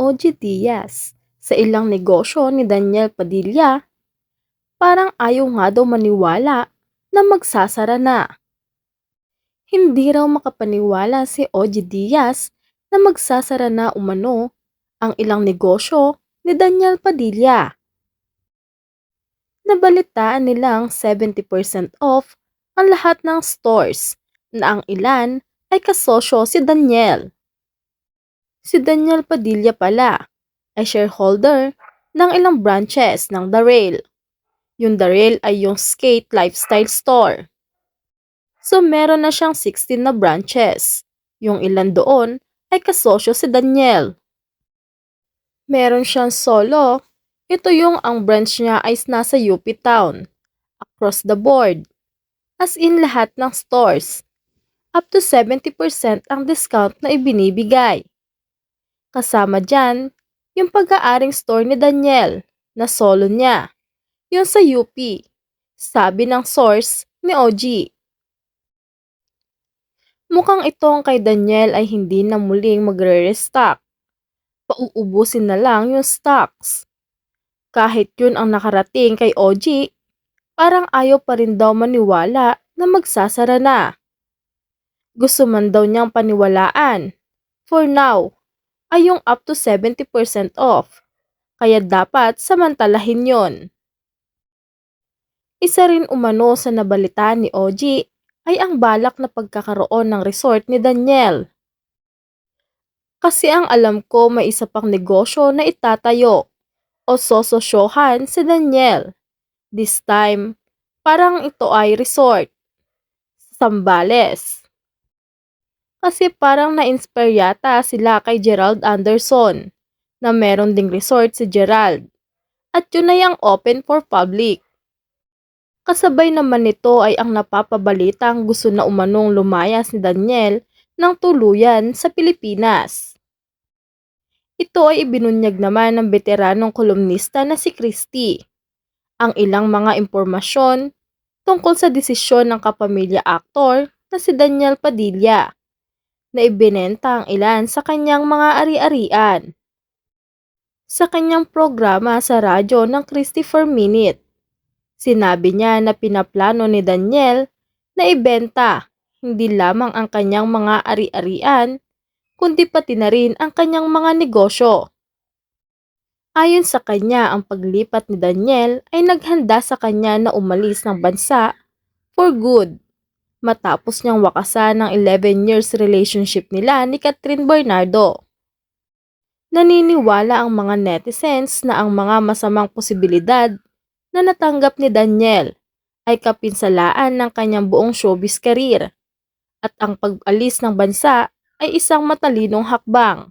OG Diaz sa ilang negosyo ni Daniel Padilla, parang ayaw nga daw maniwala na magsasara na. Hindi raw makapaniwala si OG Diaz na magsasara na umano ang ilang negosyo ni Daniel Padilla. Nabalitaan nilang 70% off ang lahat ng stores na ang ilan ay kasosyo si Daniel. Si Daniel Padilla pala ay shareholder ng ilang branches ng The Rail. Yung The Rail ay yung skate lifestyle store. So meron na siyang 16 na branches. Yung ilan doon ay kasosyo si Daniel. Meron siyang solo. Ito yung ang branch niya ay nasa UP Town. Across the board. As in lahat ng stores. Up to 70% ang discount na ibinibigay. Kasama dyan, yung pag-aaring store ni Daniel na solo niya. Yung sa UP. Sabi ng source ni OG. Mukhang itong kay Daniel ay hindi na muling magre-restock. Pauubusin na lang yung stocks. Kahit yun ang nakarating kay OG, parang ayaw pa rin daw maniwala na magsasara na. Gusto man daw niyang paniwalaan. For now, ay yung up to 70% off. Kaya dapat samantalahin yon. Isa rin umano sa nabalitaan ni OG ay ang balak na pagkakaroon ng resort ni Daniel. Kasi ang alam ko may isa pang negosyo na itatayo o sososyohan si Daniel. This time, parang ito ay resort. Sambales. Kasi parang na-inspire yata sila kay Gerald Anderson na meron ding resort si Gerald. At yun ay ang open for public. Kasabay naman nito ay ang napapabalitang gusto na umanong lumayas ni Daniel ng tuluyan sa Pilipinas. Ito ay ibinunyag naman ng veteranong kolumnista na si Christy. Ang ilang mga impormasyon tungkol sa desisyon ng kapamilya aktor na si Daniel Padilla na ibinenta ang ilan sa kanyang mga ari-arian. Sa kanyang programa sa radyo ng Christopher Minute, sinabi niya na pinaplano ni Daniel na ibenta hindi lamang ang kanyang mga ari-arian, kundi pati na rin ang kanyang mga negosyo. Ayon sa kanya, ang paglipat ni Daniel ay naghanda sa kanya na umalis ng bansa for good matapos niyang wakasan ng 11 years relationship nila ni Catherine Bernardo. Naniniwala ang mga netizens na ang mga masamang posibilidad na natanggap ni Daniel ay kapinsalaan ng kanyang buong showbiz career at ang pag-alis ng bansa ay isang matalinong hakbang.